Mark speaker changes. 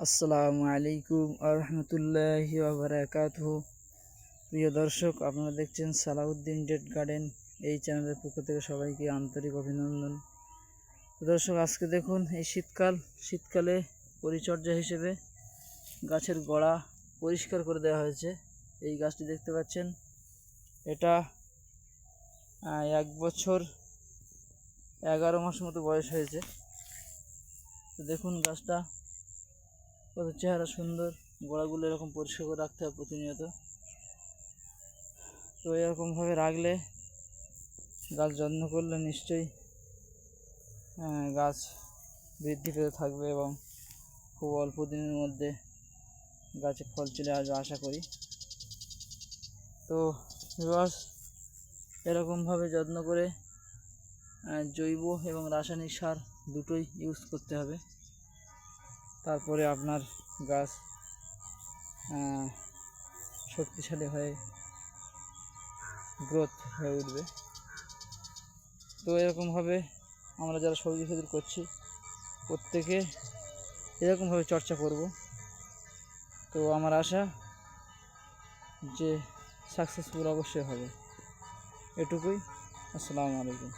Speaker 1: আসসালামু আলাইকুম আরহামতুল্লাহি বারাকাতুহু। প্রিয় দর্শক, আপনারা দেখছেন সালাউদ্দিন ডেট গার্ডেন এই চ্যানেলের পক্ষ থেকে সবাইকে আন্তরিক অভিনন্দন। দর্শক, আজকে দেখুন এই শীতকাল। শীতকালে পরিচর্যা হিসেবে গাছের গোড়া পরিষ্কার করে দেওয়া হয়েছে। এই গাছটি দেখতে পাচ্ছেন, এটা এক বছর এগারো মাস মতো বয়স হয়েছে। তো দেখুন গাছটা কত চেহারা সুন্দর গোড়াগুলো এরকম পরিষ্কার করে রাখতে হবে প্রতিনিয়ত। তো এরকমভাবে রাখলে গাছ যত্ন করলে নিশ্চয়ই গাছ বৃদ্ধি পেতে থাকবে এবং খুব অল্প দিনের মধ্যে গাছে ফল চলে আসবে আশা করি। তো ভিউয়ার্স এরকমভাবে যত্ন করে জৈব এবং রাসায়নিক সার দুটোই ইউজ করতে হবে। তারপরে আপনার গাছ শক্তিশালী হয়ে গ্রোথ হয়ে উঠবে। তো এরকমভাবে আমরা যারা সবজি খেজুর করছি, প্রত্যেকে এরকমভাবে চর্চা করব। তো আমার আশা যে সাকসেসফুল অবশ্যই হবে। এটুকুই। আসসালামু আলাইকুম।